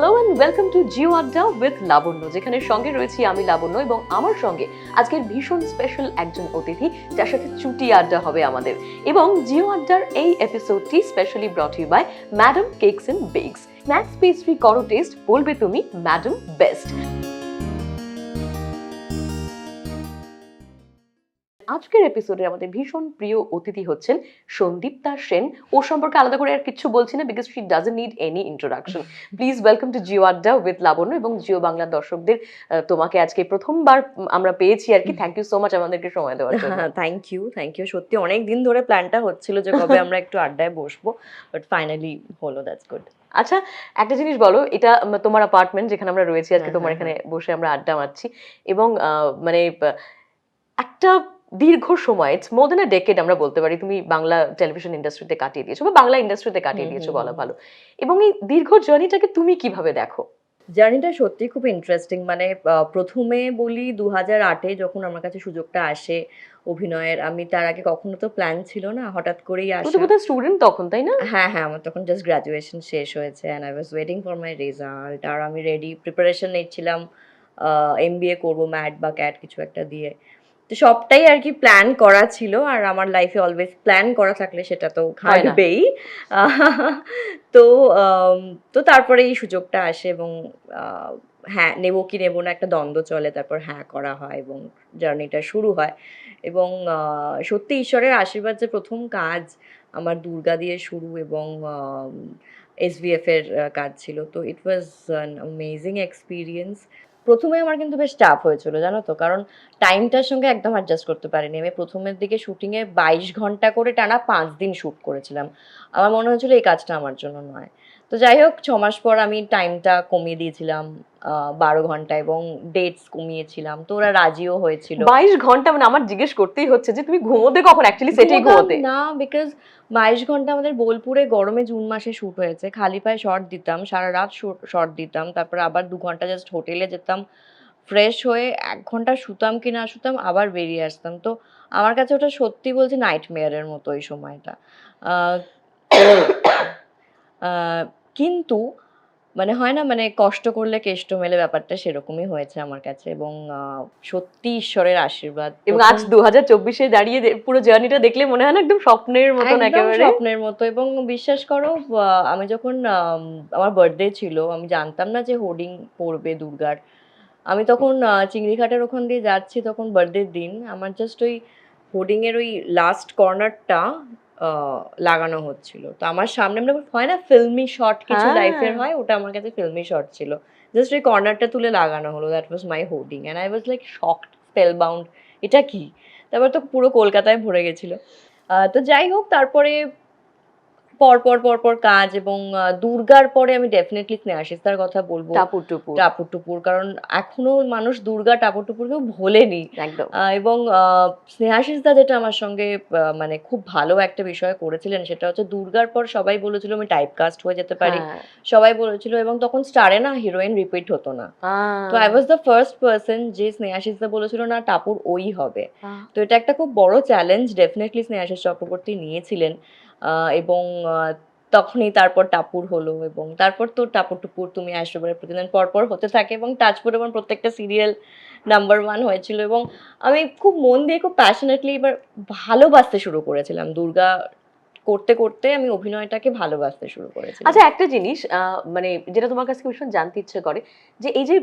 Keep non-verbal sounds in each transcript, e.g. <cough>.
Hello and welcome to Jio Adda with Labanya যেখানে সঙ্গে রয়েছি আমি লাবণ্য এবং আমার সঙ্গে আজকের ভীষণ স্পেশাল একজন অতিথি, যার সাথে চুটি আড্ডা হবে আমাদের। এবং জিও আড্ডার এই এপিসোডটি specially brought you by madam cakes and bakes snacks pastry করো টেস্ট বলবে তুমি ম্যাডাম বেস্ট আজকের এপিসোডে আমাদের ভীষণ প্রিয় অতিথি হচ্ছেন সন্দীপ্তা সেন। ও সম্পর্কে আলাদা করে আর কিছু বলছি না because she doesn't need any introduction please welcome to Jio Adda with Labanya এবং জিও বাংলার দর্শকদের তোমাকে আজকে প্রথমবার আমরা পেয়েছি আর কি। থ্যাংক ইউ সো মাচ আমাদেরকে সময় দেওয়ার জন্য। থ্যাংক ইউ থ্যাংক ইউ সত্যি অনেক দিন ধরে প্ল্যানটা হচ্ছিল যে কবে <laughs> আমরা একটু আড্ডায় বসবো বাট ফাইনালি হলো দ্যাটস গুড আচ্ছা একটা জিনিস বলো এটা তোমার অ্যাপার্টমেন্ট যেখানে আমরা রয়েছি আজকে হ্যাঁ, তোমার হ্যাঁ, এখানে বসে আমরা আড্ডা মারছি এবং মানে একটা দীর্ঘ সময় ইটস মোর দেন ডেকেড আমরা বলতে পারি তুমি বাংলা টেলিভিশন ইন্ডাস্ট্রিতে কাটিয়ে দিয়েছ বা বাংলা ইন্ডাস্ট্রিতে কাটিয়ে দিয়েছ বলা ভালো। এবং এই দীর্ঘ জার্নিটাকে তুমি কীভাবে দেখো? জার্নিটা সত্যি খুব ইন্টারেস্টিং মানে প্রথমে বলি দু হাজার আটে যখন আমার কাছে সুযোগটা আসে অভিনয়ের আমি তার আগে কখনো তো প্ল্যান ছিল না হঠাৎ করেই আসা। বোধহয় স্টুডেন্ট তখন তাই না? হ্যাঁ হ্যাঁ আমার তখন জাস্ট গ্রাজুয়েশন শেষ হয়েছে and I was waiting for my result আর আমি রেডি প্রিপারেশন নিচ্ছিলাম এম বি এ করব ম্যাট বা ক্যাট কিছু একটা দিয়ে। তো সবটাই আর কি প্ল্যান করা ছিল আর আমার লাইফে অলওয়েজ প্ল্যান করা থাকলে সেটা তো ঘাটবেই <laughs> তো তো তারপরে এই সুযোগটা আসে এবং হ্যাঁ নেব কি নেব না একটা দ্বন্দ্ব চলে তারপর হ্যাঁ করা হয় এবং জার্নিটা শুরু হয়। এবং সত্যি ঈশ্বরের আশীর্বাদ যে প্রথম কাজ আমার দুর্গা দিয়ে শুরু এবং এসভিএফ এর কাজ ছিল। তো it was an amazing experience প্রথমে আমার কিন্তু বেশ টাফ হয়েছিল, জানো তো? কারণ টাইমটার সঙ্গে একদম অ্যাডজাস্ট করতে পারিনি। আমি প্রথমের দিকে শুটিংয়ে বাইশ ঘণ্টা করে টানা পাঁচ দিন শ্যুট করেছিলাম। আমার মনে হয়েছিল এই কাজটা আমার জন্য নয়। তো যাই হোক ছ মাস পর আমি টাইমটা কমিয়ে দিয়েছিলাম বারো ঘণ্টা এবং ডেটস কমিয়েছিলাম। তো ওরা রাজিও হয়েছিল। বাইশ ঘণ্টা মানে আমার জিজ্ঞেস করতেই হচ্ছে যে তুমি ঘুমোতে কখন? অ্যাকচুয়ালি সেটাই ঘুমোতে। না বিকজ বাইশ ঘণ্টা আমাদের বোলপুরে গরমে জুন মাসে শুট হয়েছে। খালি পায়ে শর্ট দিতাম সারা রাত শর্ট দিতাম। তারপর আবার দু ঘণ্টা জাস্ট হোটেলে যেতাম। ফ্রেশ হয়ে এক ঘণ্টা শুতাম কি না শুতাম আবার বেরিয়ে আসতাম। তো আমার কাছে ওটা সত্যি বলছি নাইট মেয়ারের মতো ওই সময়টা। <coughs> কিন্তু মানে হয় না মানে কষ্ট করলে কেষ্ট মেলে ব্যাপারটা সেরকমই হয়েছে আমার কাছে এবং সত্যি ঈশ্বরের আশীর্বাদ। এবং আজ দু হাজার চব্বিশে দাঁড়িয়ে পুরো জার্নিটা দেখলে মনে হয় না একদম স্বপ্নের মতন একেবারে। স্বপ্নের মতো এবং বিশ্বাস করো আমি যখন আমার বার্থডে ছিল আমি জানতাম না যে হোর্ডিং পড়বে দুর্গার। আমি তখন চিংড়িঘাটের ওখান দিয়ে যাচ্ছি তখন বার্থডের দিন। আমার জাস্ট ওই হোর্ডিং এর ওই লাস্ট কর্নারটা লাগানো হচ্ছিল। তো আমার সামনে মানে হয় না ফিল্মি শট কিছু হ্যাঁ। লাইফের হয় ওটা আমার কাছে ফিল্মি শট ছিল। জাস্ট ওই কর্নারটা তুলে লাগানো হলো that was my hoarding and I was like shocked spellbound এটা কি? তারপর তো পুরো কলকাতায় ভরে গেছিল। আহ, তো যাই হোক তারপরে পর পর পর পর কাজ এবং দুর্গার পরে আমি ডেফিনেটলি স্নেহাশিস্তার কথা বলব। টাপুর টুপুর। টাপুর টুপুর কারণ এখনও মানুষ দুর্গা টাপুর টুপুরকেও ভোলেনি। একদম। এবং স্নেহাশিসদা যেটা আমার সঙ্গে মানে খুব ভালো একটা বিষয় করেছিলেন সেটা হচ্ছে দুর্গার পর সবাই বলেছিল আমি টাইপ কাস্ট হয়ে যেতে পারি। হ্যাঁ। সবাই বলেছিল এবং তখন স্টারে না হিরোইন রিপিট হতো না। তো I was the first person যে স্নেহাশিসদা বলেছিল না টাপুর ওই হবে। তো এটা একটা খুব বড় চ্যালেঞ্জ ডেফিনেটলি স্নেহাশিস চক্রবর্তী নিয়েছিলেন। এবং তখনই তারপর টাপুর হলো এবং তারপর তো টাপুর টুপুর তুমি আসবে প্রতিদিন পর পর হতে থাকে এবং টাচপুর এবং প্রত্যেকটা সিরিয়াল নাম্বার ওয়ান হয়েছিল এবং আমি খুব মন দিয়ে, খুব প্যাশনেটলি এবার ভালোবাসতে শুরু করেছিলাম দুর্গা করতে করতে আমি অভিনয়টাকে ভালোবাসতে শুরু করেছি আচ্ছা একটা জিনিস মানে যেটা তোমার কাছে ভীষণ জানতে ইচ্ছে করে যে এই যে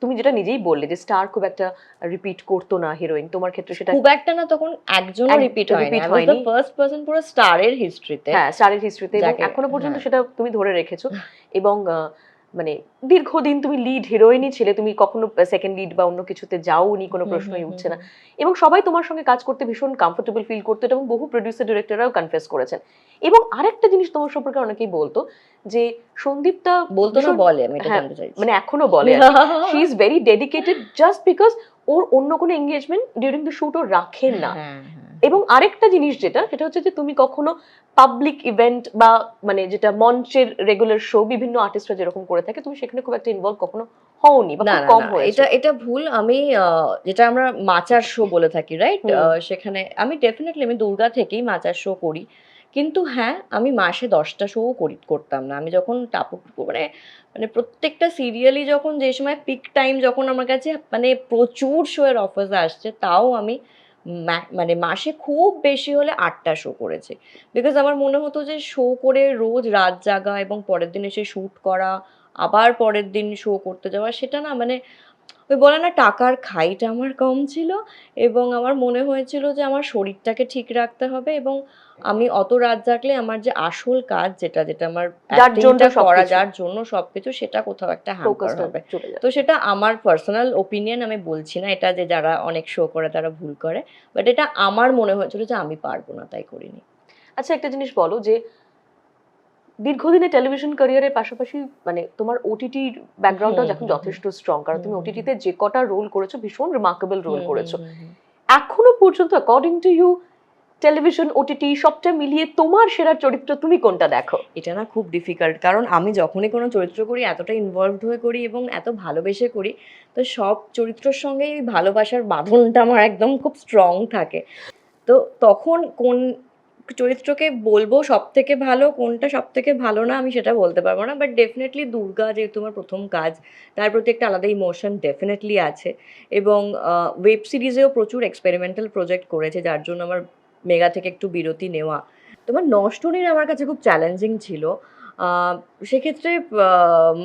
তুমি যেটা নিজেই বললে যে স্টার খুব একটা রিপিট করতো না হিরোইন তোমার ক্ষেত্রে সেটা খুব একটা না তখন একজন এক- রিপিট হয়নি। আই ওয়াজ ফার্স্ট পারসন পুরো স্টারের হিস্ট্রিতে হ্যাঁ স্টারের হিস্ট্রিতে এবং এখনও পর্যন্ত হ্যাঁ। সেটা তুমি ধরে রেখেছো। এবং আহ, মানে দীর্ঘদিন তুমি লিড হিরোইনই ছিলে তুমি কখনো সেকেন্ড লিড বা অন্য কিছুতে যাওনি কোনো প্রশ্নই উঠছে না। এবং সবাই তোমার সঙ্গে কাজ করতে ভীষণ কমফোর্টেবল ফিল করতো এবং বহু প্রডিউসার ডিরেক্টররাও কনফেস করেছেন। এবং আরেকটা জিনিস তোমার সম্পর্কে অনেকেই বলতো যে সন্দীপটা বলতো না বলে আমি এটা হ্যাঁ, জানতে চাইছি। মানে এখনও বলে she is very dedicated just because ওর অন্য কোনো এঙ্গেজমেন্ট ডিউরিং দ্য শুট ও রাখেন না। হ্যাঁ, হ্যাঁ। এবং আরেকটা জিনিস যেটা সেটা হচ্ছে যে তুমি কখনো পাবলিক ইভেন্ট বা মানে যেটা মঞ্চের রেগুলার শো বিভিন্ন আর্টিস্টরা যেরকম করে থাকে তুমি সেখানে খুব একটা ইনভলভ কখনো হওনি বা কম এটা এটা ভুল। আমি যেটা আমরা মাচার শো বলে থাকি রাইট। সেখানে আমি ডেফিনেটলি আমি দুর্গা থেকেই মাচার শো করি। কিন্তু হ্যাঁ আমি মাসে দশটা শো করি করতাম না। আমি যখন টাপু মানে মানে প্রত্যেকটা সিরিয়ালই যখন যে সময় পিক টাইম যখন আমার কাছে মানে প্রচুর শোয়ের অফার্স আসছে তাও আমি মানে মাসে খুব বেশি হলে আটটা শো করেছে। বিকজ আমার মনে হতো যে শো করে রোজ রাত জাগা এবং পরের দিন এসে শ্যুট করা, আবার পরের দিন শো করতে যাওয়া, সেটা না মানে ওই বলে না টাকার খাইটা আমার কম ছিল এবং আমার মনে হয়েছিল যে আমার শরীরটাকে ঠিক রাখতে হবে এবং আমি অত রাত জাগলে আমার যে আসল কাজ যেটা যেটা আমার করা। যার জন্য সবকিছু সেটা কোথাও একটা হ্যাম্পার হবে। তো সেটা আমার পার্সোনাল ওপিনিয়ন আমি বলছি না এটা যে যারা অনেক শো করে তারা ভুল করে বাট এটা আমার মনে হয়েছিল যে আমি পারব না তাই করিনি। আচ্ছা একটা জিনিস বলো যে দীর্ঘদিনের টেলিভিশন ক্যারিয়ারের পাশাপাশি মানে তোমার ওটিটির ব্যাকগ্রাউন্ডটাও এখন যথেষ্ট স্ট্রং কারণ তুমি ওটিটিতে যে কটা রোল করেছ ভীষণ রিমার্কেবল রোল করেছ। এখনও পর্যন্ত according to you television OTT সবটা মিলিয়ে তোমার সেরা চরিত্র তুমি কোনটা দেখো? এটা না খুব ডিফিকাল্ট কারণ আমি যখনই কোনো চরিত্র করি এতটা ইনভলভড হয়ে করি এবং এত ভালোবেসে করি তো সব চরিত্রের সঙ্গে এই ভালোবাসার বাঁধনটা আমার একদম খুব স্ট্রং থাকে। তো তখন কোন চরিত্রকে বলব সব থেকে ভালো, কোনটা সব থেকে ভালো না, আমি সেটা বলতে পারব না বাট ডেফিনেটলি দুর্গা যেহেতু আমার প্রথম কাজ, তার প্রতি একটা আলাদা ইমোশন ডেফিনেটলি আছে এবং ওয়েব সিরিজেও প্রচুর এক্সপেরিমেন্টাল প্রজেক্ট করেছে, যার জন্য আমার মেগা থেকে একটু বিরতি নেওয়া। তোমার নষ্টনীর আমার কাছে খুব চ্যালেঞ্জিং ছিল। সেক্ষেত্রে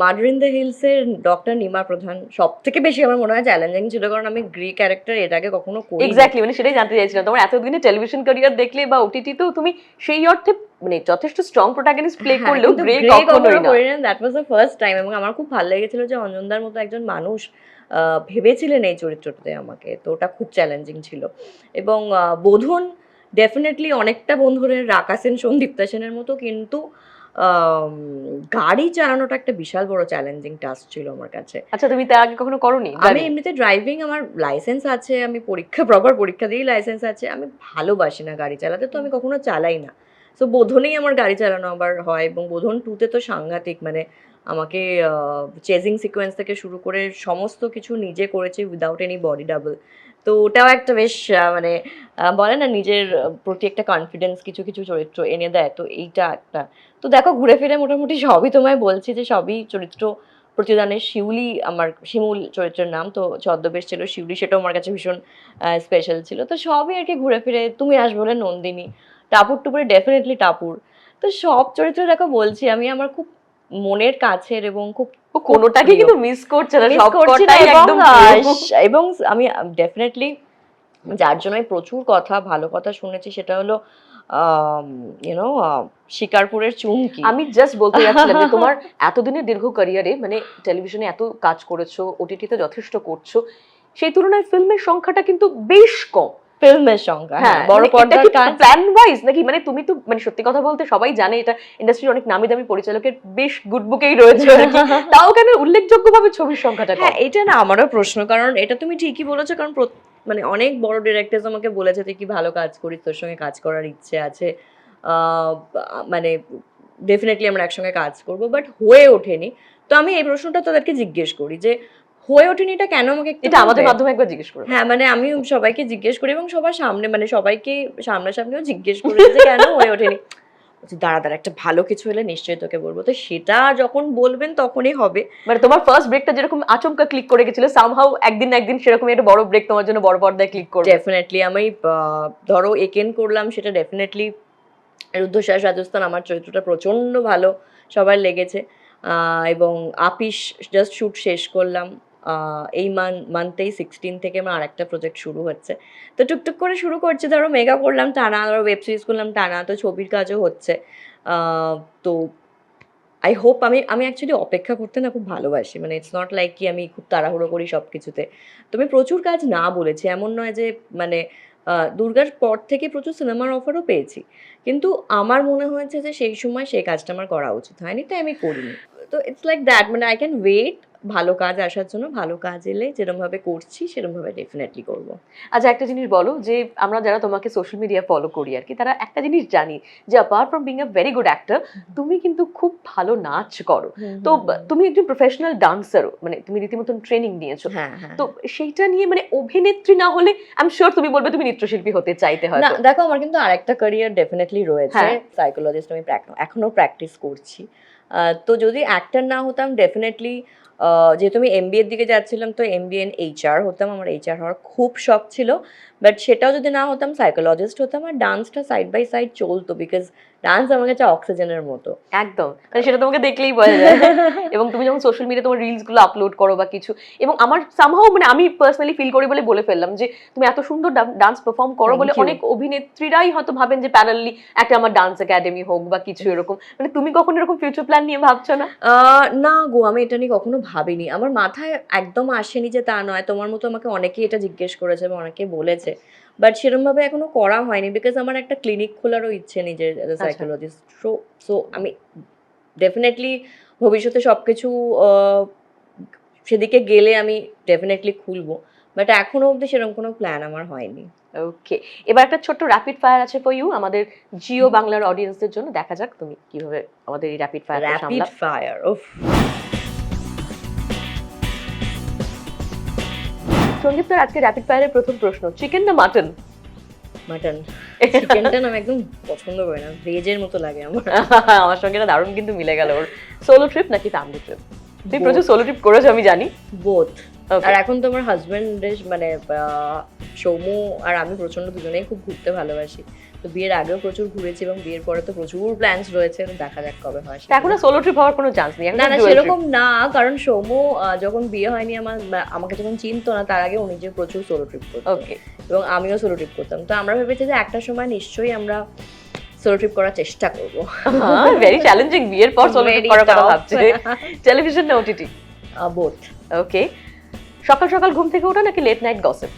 মার্ডার ইন দ্য হিলসের ডক্টর নিমা প্রধান সব থেকে বেশি আমার মনে হয় চ্যালেঞ্জিং ছিল কারণ আমি গ্রি ক্যারেক্টার এর আগে কখনো করি এক্স্যাক্টলি মানে সেটাই জানতে চাইছিলাম। তোমার এতদিনে টেলিভিশন ক্যারিয়ার দেখলে বা ওটিটিতেও তুমি সেই অর্থে মানে যথেষ্ট স্ট্রং প্রোটাগনিস্ট প্লে করলেও গ্রে কখনোই না। That was the first time এবং আমার খুব ভালো লেগেছিল যে অঞ্জনদার মতো একজন মানুষ ভেবেছিলেন এই চরিত্রটাতে আমাকে তো ওটা খুব চ্যালেঞ্জিং ছিল। এবং বোধন ডেফিনেটলি অনেকটা বন্ধুরের রাকা সেন সন্দীপ্তা সেনের মতো কিন্তু গাড়ি চালানোটা একটা বিশাল বড় চ্যালেঞ্জিং টাস্ক ছিল আমার কাছে। আচ্ছা তুমি তার আগে কখনো করনি? আমি এমনিতে ড্রাইভিং আমার লাইসেন্স আছে আমি পরীক্ষা প্রপার পরীক্ষা দিয়েই লাইসেন্স আছে। আমি ভালোবাসি না গাড়ি চালাতে তো আমি কখনো চালাই না। তো বোধনেই আমার গাড়ি চালানো আবার হয় এবং বোধন টুতে তো সাংঘাতিক মানে আমাকে চেজিং সিকোয়েন্স থেকে শুরু করে সমস্ত কিছু নিজে করেছি উইদাউট এনি বডি ডাবল তো ওটাও একটা বেশ মানে বলে না নিজের প্রতি একটা কনফিডেন্স কিছু কিছু চরিত্র এনে দেয়। তো এইটা একটা। তো দেখো, ঘুরে ফিরে মোটামুটি সবই তোমায় বলছি যে সবই চরিত্র প্রতিদানের। শিউলি আমার, শিমুল চরিত্রের নাম, তো ছদ্মবেশ ছিল, শিউলি সেটাও আমার কাছে ভীষণ স্পেশাল ছিল। তো সবই আর কি ঘুরে ফিরে, তুমি আসবে বলে নন্দিনী। টাপুর টুপুরে ডেফিনেটলি টাপুর। তো সব চরিত্র দেখো বলছি আমি, আমার খুব মনের কাছের এবং খুব কোনোটাকে কিন্তু মিস করছে না miss সব কটাই একদম এবং আমি ডেফিনেটলি যার জন্য প্রচুর কথা ভালো কথা শুনেছি সেটা হলো ইউনো শিকারপুরের চুমকি। আমি জাস্ট বলতে যাচ্ছিলাম যে তোমার <laughs> এতদিনের দীর্ঘ ক্যারিয়ারে মানে টেলিভিশনে এত কাজ করেছ ওটিটিতে যথেষ্ট করছ সেই তুলনায় ফিল্মের সংখ্যাটা কিন্তু বেশ কম। ফিল্মের সংখ্যা হ্যাঁ বড় পর্দার কাজ প্ল্যান ওয়াইজ নাকি? মানে তুমি তো মানে সত্যি কথা বলতে সবাই জানে এটা ইন্ডাস্ট্রির অনেক নামি দামি পরিচালকের বেশ গুড বুকেই রয়েছে। <laughs> তাও কেন উল্লেখযোগ্যভাবে ছবির সংখ্যাটা হ্যাঁ এটা না আমারও প্রশ্ন কারণ এটা তুমি ঠিকই বলেছ কারণ মানে অনেক বড় ডিরেক্টরস আমাকে বলেছে তুই কি ভালো কাজ করিস? তোর সঙ্গে কাজ করার ইচ্ছে আছে। আহ, মানে ডেফিনেটলি আমরা একসঙ্গে কাজ করব বাট হয়ে ওঠেনি। তো আমি এই প্রশ্নটা তাদেরকে জিজ্ঞেস করি যে হয়ে ওঠেনি এটা কেন আমাকে এটা আমাদের মাধ্যমে একবার জিজ্ঞেস করো হ্যাঁ মানে আমি সবাইকে জিজ্ঞেস করি এবং সবার সামনে মানে সবাইকে সামনাসামনিও জিজ্ঞেস করি যে কেন হয়ে ওঠেনি। <laughs> বলছি, দাঁড়া দাঁড়া একটা ভালো কিছু হলে নিশ্চয়ই তোকে বলব। তো সেটা যখন বলবেন তখনই হবে। মানে তোমার ফার্স্ট ব্রেকটা যেরকম আচমকা ক্লিক করে গেছিল সামহাউ একদিন একদিন সেরকম একটা বড় ব্রেক তোমার জন্য বড় পর্দায় ক্লিক করবে। ডেফিনেটলি আমি ধরো একেন করলাম সেটা ডেফিনেটলি রুদ্ধশ্বাস রাজস্থান আমার চরিত্রটা প্রচণ্ড ভালো সবার লেগেছে। আহ, এবং আপিস জাস্ট শ্যুট শেষ করলাম। এই মান মান্থেই সিক্সটিন থেকে আমার আরেকটা প্রজেক্ট শুরু হচ্ছে। তো টুকটুক করে শুরু করছে। ধরো মেগা করলাম টানা, ধরো ওয়েব সিরিজ করলাম টানা, তো ছবির কাজও হচ্ছে। তো আই হোপ আমি আমি অ্যাকচুয়ালি অপেক্ষা করতে না খুব ভালোবাসি। মানে ইটস নট লাইক কি আমি খুব তাড়াহুড়ো করি সব কিছুতে তো আমি প্রচুর কাজ না বলেছি। এমন নয় যে মানে দুর্গার পর থেকে প্রচুর সিনেমার অফারও পেয়েছি। কিন্তু আমার মনে হয়েছে যে, সেই সময় সেই কাজটা আমার করা উচিত। হয়নি তাই আমি করিনি। তো ইটস লাইক দ্যাট মানে আই ক্যান ওয়েট ভালো কাজ আসার জন্য ভালো কাজ এলে যেরকমভাবে করছি সেরকমভাবে ডেফিনেটলি করব। আচ্ছা একটা জিনিস বলো যে আমরা যারা তোমাকে সোশ্যাল মিডিয়া ফলো করি আর কি তারা একটা জিনিস জানি যে apart from being a very good actor তুমি কিন্তু খুব ভালো নাচ করো। তো তুমি একজন প্রফেশনাল ডান্সারও মানে তুমি রীতিমতন ট্রেনিং নিয়েছো। হ্যাঁ হ্যাঁ। তো সেইটা নিয়ে মানে অভিনেত্রী না হলে আই এম শিওর তুমি বলবে তুমি নৃত্যশিল্পী হতে চাইতে না দেখো আমার কিন্তু আরেকটা ক্যারিয়ার ডেফিনেটলি রয়েছে হ্যাঁ। সাইকোলজিস্ট আমি প্র্যাক- এখনও প্র্যাকটিস করছি। তো যদি অ্যাক্টর না হতাম ডেফিনেটলি যেহেতু আমি এমবিএ এর দিকে যাচ্ছিলাম তো এমবিএ এন এইচআর হতাম। আমার এইচআর হওয়ার খুব শখ ছিল। বাট সেটাও যদি না হতাম সাইকোলজিস্ট হতাম আর ডান্সটা সাইড বাই সাইড চলতো বিকজ ডান্স আমার কাছে অক্সিজেনের মতো। একদম। মানে সেটা তোমাকে দেখলেই বোঝা যায়। এবং তুমি যখন সোশ্যাল মিডিয়া তোমার রিলসগুলো আপলোড করো বা কিছু এবং আমার সামহাও মানে আমি পার্সোনালি ফিল করি বলে বলে ফেললাম যে তুমি এত সুন্দর ডান্স পারফর্ম করো বলে অনেক অভিনেত্রীরাই হয়তো ভাবেন যে প্যারালি একটা আমার ডান্স একাডেমি হোক বা কিছু এরকম। মানে তুমি কখন এরকম ফিউচার প্ল্যান নিয়ে ভাবছ না? আহ, না গো আমি এটা নিয়ে কখনো ভাবিনি। আমার মাথায় একদম আসেনি যে তা নয়। তোমার মতো আমাকে অনেকেই এটা জিজ্ঞেস করেছে বা অনেকে বলেছে। বাট সেরকমভাবে এখনও করা হয়নি বিকজ আমার একটা ক্লিনিক খোলারও ইচ্ছে নিজের সাইকোলজিস্ট সো সো আমি ডেফিনেটলি ভবিষ্যতে সব কিছু সেদিকে গেলে আমি ডেফিনেটলি খুলবো। বাট এখনও অবধি সেরকম কোনো প্ল্যান আমার হয়নি। ওকে এবার একটা ছোট্ট র্যাপিড ফায়ার আছে ফর ইউ আমাদের জিও বাংলার অডিয়েন্সদের জন্য। দেখা যাক তুমি কীভাবে আমাদের এই rapid fire rapid fire of Sandip sir আজকে র্যাপিড ফায়ারের প্রথম প্রশ্ন। চিকেন না মাটন মাটন চিকেনটা না আমি একদম পছন্দ করি না ভেজের মতো লাগে আমার। <laughs> আমার সঙ্গে না দারুণ কিন্তু মিলে গেল ওর। সোলো ট্রিপ নাকি ফ্যামিলি ট্রিপ তুমি প্রচুর সোলো ট্রিপ করেছ আমি জানি। বোথ আর এখন তো আমার হাজবেন্ডের মানে সৌম্য আর আমি প্রচণ্ড দুজনেই খুব ঘুরতে ভালোবাসি। তো বিয়ের আগেও প্রচুর ঘুরেছি এবং বিয়ের পরে তো প্রচুর প্ল্যানস রয়েছে দেখা যাক কবে হয় এখন সোলো ট্রিপ হওয়ার কোনো চান্স নেই না না সেরকম না কারণ সৌম্য যখন বিয়ে হয়নি আমার আমাকে যখন চিনতো না তার আগে উনি যে প্রচুর সোলো ট্রিপ করতো। ওকে এবং আমিও সোলো ট্রিপ করতাম। তো আমরা ভেবেছি যে একটা সময় নিশ্চয়ই আমরা সোলো ট্রিপ করার চেষ্টা করব। ভেরি চ্যালেঞ্জিং বিয়ের পর সোলো ট্রিপ করার কথা ভাবছে। টেলিভিশন না ওটিটি বোথ ওকে সকাল সকাল ঘুম থেকে ওঠা নাকি লেট নাইট গসিপ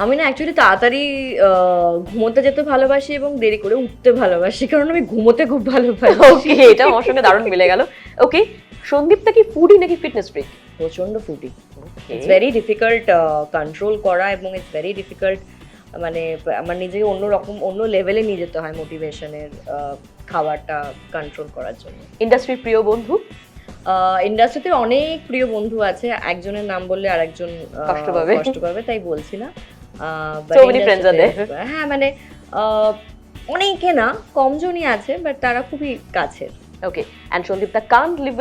আমি না অ্যাকচুয়ালি তাড়াতাড়ি ঘুমোতে যেতে ভালোবাসি এবং দেরি করে উঠতে ভালোবাসি কারণ আমি ঘুমোতে খুব ভালোবাসি। ওকে এটা আমার সঙ্গে দারুণ মিলে গেল। ওকে সন্দীপটা কি ফুডি নাকি ফিটনেস ফ্রিক প্রচণ্ড foodie it's very difficult control করা এবং ইটস ভেরি ডিফিকাল্ট মানে আমার নিজেকে অন্য রকম অন্য লেভেলে নিয়ে যেতে হয় মোটিভেশনের খাবারটা কন্ট্রোল করার জন্য। ইন্ডাস্ট্রির প্রিয় বন্ধু? ইন্ডাস্ট্রিতে অনেক প্রিয় বন্ধু আছে একজনের নাম বললে আরেকজন কষ্ট পাবে। কষ্ট পাবে তাই বলছি না। So many friends are হ্যাঁ মানে অনেকে না কমজনই আছে বাট তারা খুবই কাছের। ওকে and সন্দীপটা can live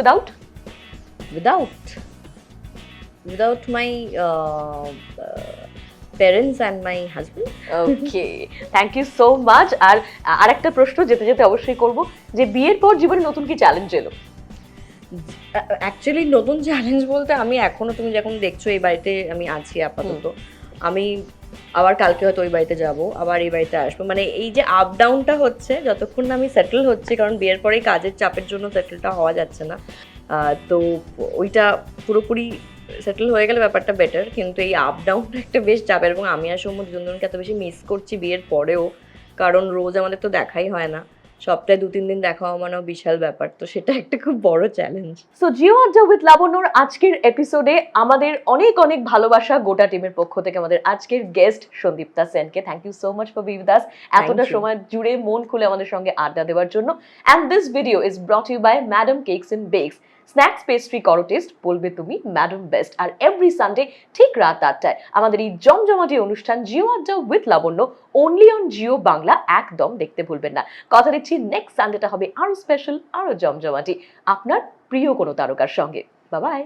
without my uh, uh, parents and my husband. Okay thank you so much আর আরেকটা প্রশ্ন যেতে যেতে অবশ্যই করব যে বিয়ের পর জীবনে নতুন কি চ্যালেঞ্জ এলো? অ্যাকচুয়ালি নতুন চ্যালেঞ্জ বলতে আমি এখনও তুমি যখন দেখছ এই বাড়িতে আমি আছি আপাতত আমি আবার কালকে হয়তো ওই বাড়িতে যাব, আবার এই বাড়িতে আসব। মানে এই যে আপ ডাউনটা হচ্ছে, যতক্ষণ না আমি সেটেল হচ্ছে, কারণ বিয়ের পরেই কাজের চাপের জন্য সেটেলটা হওয়া যাচ্ছে না। তো ওইটা পুরোপুরি সেটেল হয়ে গেলে ব্যাপারটা বেটার কিন্তু এই আপ ডাউনটা একটা বেশ চাপের এবং আমি আর সৌম্য দুজন দুজনকে এত বেশি মিস করছি বিয়ের পরেও, কারণ রোজ আমাদের তো দেখাই হয় না। সপ্তাহে দু তিন দিন দেখা হওয়া মানেও বিশাল ব্যাপার। তো সেটা একটা খুব বড় challenge so Jio Adda with লাবণ্যর আজকের এপিসোডে আমাদের অনেক অনেক ভালোবাসা গোটা টিমের পক্ষ থেকে আমাদের আজকের গেস্ট সন্দীপ্তা সেনকে। Thank you so much for give us এতটা সময় জুড়ে মন খুলে আমাদের সঙ্গে আড্ডা দেওয়ার জন্য। And this video is brought you by madam cakes and bakes snacks pastry করো টেস্ট বলবে তুমি ম্যাডাম বেস্ট আর এভরি সানডে ঠিক রাত আটটায় আমাদের এই জমজমাটি অনুষ্ঠান Jio Adda with Labanya only on Jio Bangla একদম দেখতে ভুলবেন না। কথা দিচ্ছি নেক্সট সানডেটা হবে আরও স্পেশাল আরও জমজমাটি। আপনার প্রিয় কোনো তারকার সঙ্গে। বাবাই